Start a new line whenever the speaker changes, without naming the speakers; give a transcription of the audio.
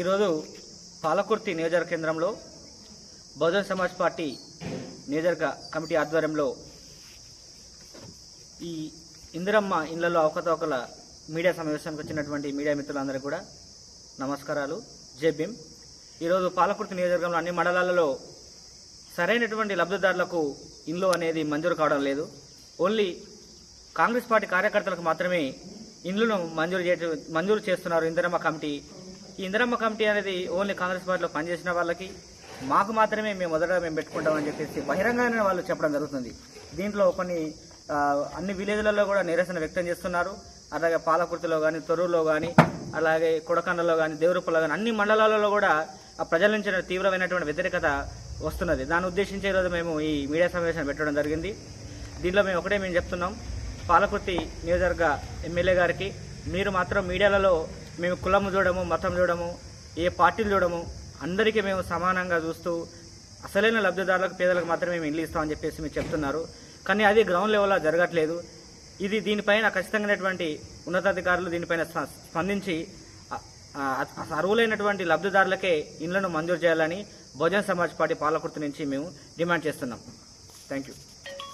ఈరోజు పాలకుర్తి నియోజక కేంద్రంలో బహుజన్ సమాజ్ పార్టీ నియోజక కమిటీ ఆధ్వర్యంలో ఈ ఇందిరమ్మ ఇళ్ళలో అవకతవకల మీడియా సమావేశానికి వచ్చినటువంటి మీడియా మిత్రులందరికీ కూడా నమస్కారాలు. జై భీమ్. ఈరోజు పాలకుర్తి నియోజకవర్గంలో అన్ని మండలాలలో సరైనటువంటి లబ్ధిదారులకు ఇండ్లు అనేది మంజూరు కావడం లేదు. ఓన్లీ కాంగ్రెస్ పార్టీ కార్యకర్తలకు మాత్రమే ఇండ్లను మంజూరు చే మంజూరు చేస్తున్నారు ఇందిరమ్మ కమిటీ ఈ ఇందిరమ్మ కమిటీ అనేది ఓన్లీ కాంగ్రెస్ పార్టీలో పనిచేసిన వాళ్ళకి మాకు మాత్రమే మేము మొదట మేము పెట్టుకుంటామని చెప్పేసి బహిరంగంగానే వాళ్ళు చెప్పడం జరుగుతుంది. దీంట్లో కొన్ని అన్ని విలేజ్లలో కూడా నిరసన వ్యక్తం చేస్తున్నారు. అలాగే పాలకుర్తిలో కానీ తొర్రులో కానీ అలాగే కొడకండలో కానీ దేవరూపలో కానీ అన్ని మండలాలలో కూడా ఆ ప్రజల నుంచి తీవ్రమైనటువంటి వ్యతిరేకత వస్తున్నది. దాన్ని ఉద్దేశించే ఈరోజు మేము ఈ మీడియా సమావేశం పెట్టడం జరిగింది. దీనిలో మేము ఒకటే మేము చెప్తున్నాం. పాలకుర్తి నియోజకవర్గ ఎమ్మెల్యే గారికి మీరు మాత్రం మీడియాలలో మేము కులము చూడము మతం చూడము ఏ పార్టీలు చూడము అందరికీ మేము సమానంగా చూస్తూ అసలైన లబ్ధిదారులకు పేదలకు మాత్రమే మేము ఇల్లు ఇస్తామని చెప్పేసి మీరు చెప్తున్నారు. కానీ అది గ్రౌండ్ లెవెల్లో జరగట్లేదు. ఇది దీనిపైన ఖచ్చితంగానటువంటి ఉన్నతాధికారులు దీనిపైన స్ప- స్పందించి అర్హులైనటువంటి లబ్ధిదారులకే ఇళ్ళను మంజూరు చేయాలని బహుజన సమాజ్ పార్టీ పాలకుర్తి నుంచి మేము డిమాండ్ చేస్తున్నాం. Thank you.